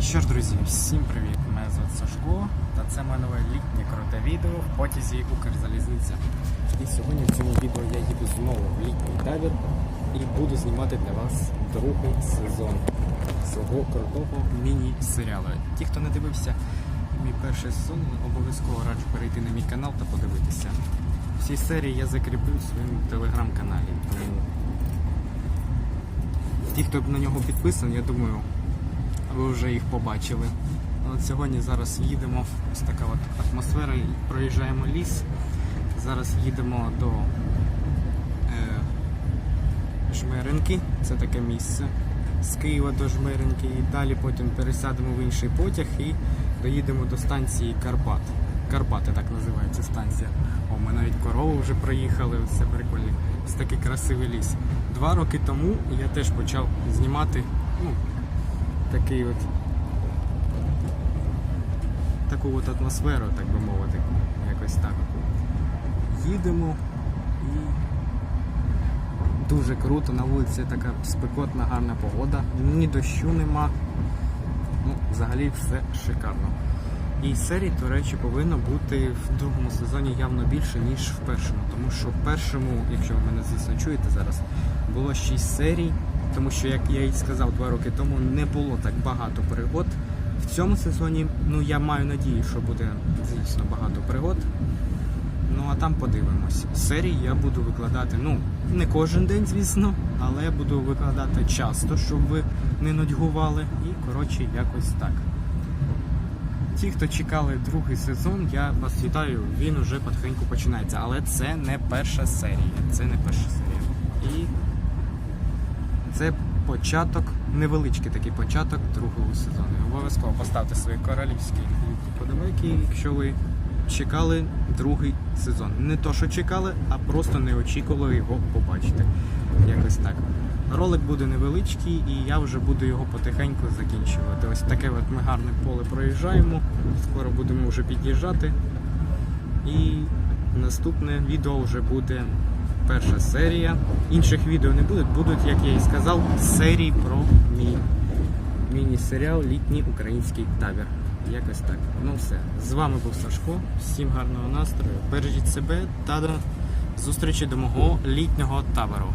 Що ж, друзі, всім привіт! Мене звати Сашко, та це моє нове літнє круте відео в потязі Укрзалізниця. І сьогодні в цьому відео я їду знову в літній табір і буду знімати для вас другий сезон свого крутого міні-серіалу. Ті, хто не дивився мій перший сезон, обов'язково раджу перейти на мій канал та подивитися. Всі серії я закріпив в своєму телеграм-каналі. Ті, хто на нього підписаний, я думаю, ви вже їх побачили. От сьогодні зараз їдемо, ось така от атмосфера, проїжджаємо ліс. Зараз їдемо до е, Жмеринки, це таке місце. З Києва до Жмеринки і далі потім пересядемо в інший потяг і доїдемо до станції Карпат. Карпати так називається станція. О, ми навіть корову вже проїхали, все прикольно. Ось такий красивий ліс. Два роки тому я теж почав знімати ну, такий от таку от атмосферу, так би мовити, якось так. Їдемо і дуже круто, на вулиці така спекотна, гарна погода, ні дощу нема. Ну, взагалі все шикарно. І серій, до речі, повинно бути в другому сезоні явно більше, ніж в першому. Тому що в першому, якщо ви мене звісно чуєте зараз, було 6 серій, тому що, як я і сказав два роки тому, не було так багато пригод. В цьому сезоні, ну я маю надію, що буде, звісно, багато пригод. Ну а там подивимось. Серії я буду викладати, ну, не кожен день, звісно, але буду викладати часто, щоб ви не нудьгували. І, коротше, якось так. Ті, хто чекали другий сезон, я вас вітаю, він уже потихеньку починається. Але це не перша серія. Це не перша серія. І це початок, невеличкий такий початок другого сезону. Обов'язково поставте свої королівські подобайки, якщо ви чекали другий сезон. Не то, що чекали, а просто не очікували його побачити. Якось так. Ролик буде невеличкий і я вже буду його потихеньку закінчувати. Ось таке от ми гарне поле проїжджаємо. Скоро будемо вже під'їжджати. І наступне відео вже буде перша серія. Інших відео не буде, будуть, як я і сказав, серії про мій міні-серіал Літній український табір. Якось так. Ну все. З вами був Сашко. Всім гарного настрою. Бережіть себе та до зустрічі до мого літнього табору.